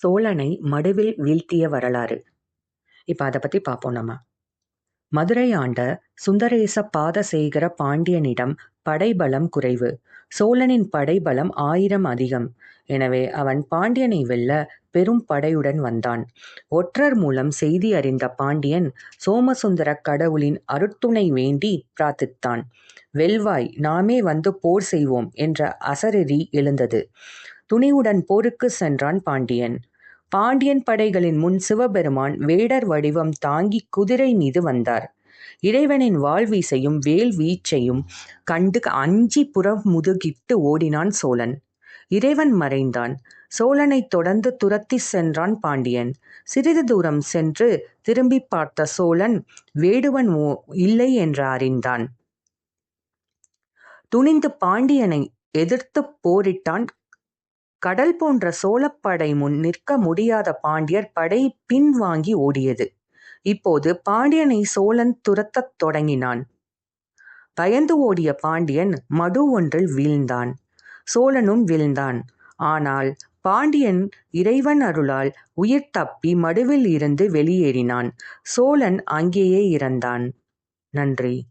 சோழனை மடுவில் வீழ்த்திய வரலாறு. இப்போ அதை பற்றி பார்ப்போம் நம்ம. மதுரை ஆண்ட சுந்தரேச பாதசேகர பாண்டியனிடம் படைபலம் குறைவு. சோழனின் படைபலம் ஆயிரம் அதிகம். எனவே அவன் பாண்டியனை வெல்ல பெரும் படையுடன் வந்தான். ஒற்றர் மூலம் செய்தி அறிந்த பாண்டியன் சோமசுந்தர கடவுளின் அருட்துணை வேண்டி பிரார்த்தித்தான். வெல்வாய் நாமே வந்து போர் செய்வோம் என்ற அசரறி எழுந்தது. துணிவுடன் போருக்கு சென்றான் பாண்டியன். பாண்டியன் படைகளின் முன் சிவபெருமான் வேடர் வடிவம் தாங்கி குதிரை மீது வந்தார். இறைவனின் வாழ்வீசையும் வேல் வீச்சையும் கண்டு அஞ்சி புறம் முதுகிட்டு ஓடினான் சோழன். இறைவன் மறைந்தான். சோழனைத் தொடர்ந்து துரத்தி சென்றான் பாண்டியன். சிறிது தூரம் சென்று திரும்பி பார்த்த சோழன் வேடுவன் இல்லை என்று அறிந்தான். துணிந்து பாண்டியனை எதிர்த்து போரிட்டான் கடல் போன்ற சோழப்படை முன் நிற்க முடியாத பாண்டியர் படை பின்வாங்கி ஓடியது. இப்போது பாண்டியனை சோழன் துரத்தத் தொடங்கினான். பயந்து ஓடிய பாண்டியன் மடு ஒன்றில் வீழ்ந்தான். சோழனும் வீழ்ந்தான். ஆனால் பாண்டியன் இறைவன் அருளால் உயிர் தப்பி மடுவில் இருந்து வெளியேறினான். சோழன் அங்கேயே இறந்தான். நன்றி.